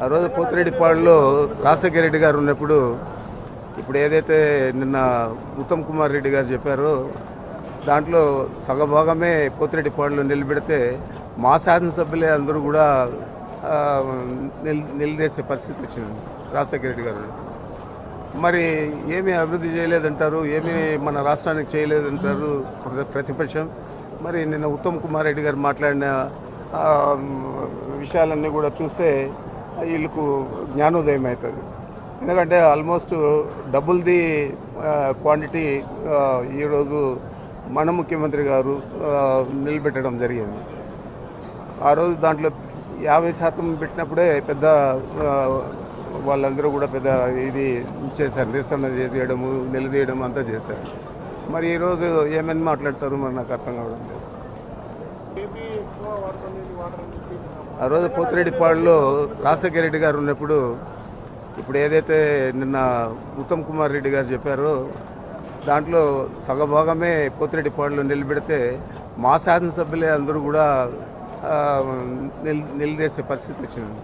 ఆ రోజు పోతిరెడ్డిపాడులో రాజశేఖర రెడ్డి గారు ఉన్నప్పుడు ఇప్పుడు ఏదైతే నిన్న ఉత్తమ్ కుమార్ రెడ్డి గారు చెప్పారో దాంట్లో సగభాగమే పోతిరెడ్డిపాడులో నిలబెడితే మా శాసనసభ్యులే అందరూ కూడా నిల్ నిలదేసే పరిస్థితి వచ్చింది రాజశేఖర రెడ్డి గారు. మరి ఏమీ అభివృద్ధి చేయలేదంటారు ఏమీ మన రాష్ట్రానికి చేయలేదంటారు ప్ర- ప్రతిపక్షం. మరి నిన్న ఉత్తమ్ కుమార్ రెడ్డి గారు మాట్లాడిన విషయాలన్నీ కూడా చూస్తే వీళ్ళకు జ్ఞానోదయం అవుతుంది. ఎందుకంటే ఆల్మోస్ట్ డబుల్ ది క్వాంటిటీ ఈరోజు మన ముఖ్యమంత్రి గారు నిలబెట్టడం జరిగింది. ఆ రోజు దాంట్లో యాభై శాతం పెట్టినప్పుడే పెద్ద వాళ్ళందరూ కూడా పెద్ద ఇది చేశారు. నిరసన చేసేయడము నిలదీయడం అంతా చేశారు. మరి ఈరోజు ఏమని మాట్లాడతారు మరి నాకు అర్థం కావడం లేదు. ఆ రోజు పోతిరెడ్డిపాడులో రాజశేఖర రెడ్డి గారు ఉన్నప్పుడు ఇప్పుడు ఏదైతే నిన్న ఉత్తమ్ కుమార్ రెడ్డి గారు చెప్పారో దాంట్లో సగభాగమే పోతిరెడ్డిపాడులో నిలబెడితే మా శాసనసభ్యులే అందరూ కూడా నిల్ నిలదేసే పరిస్థితి వచ్చింది.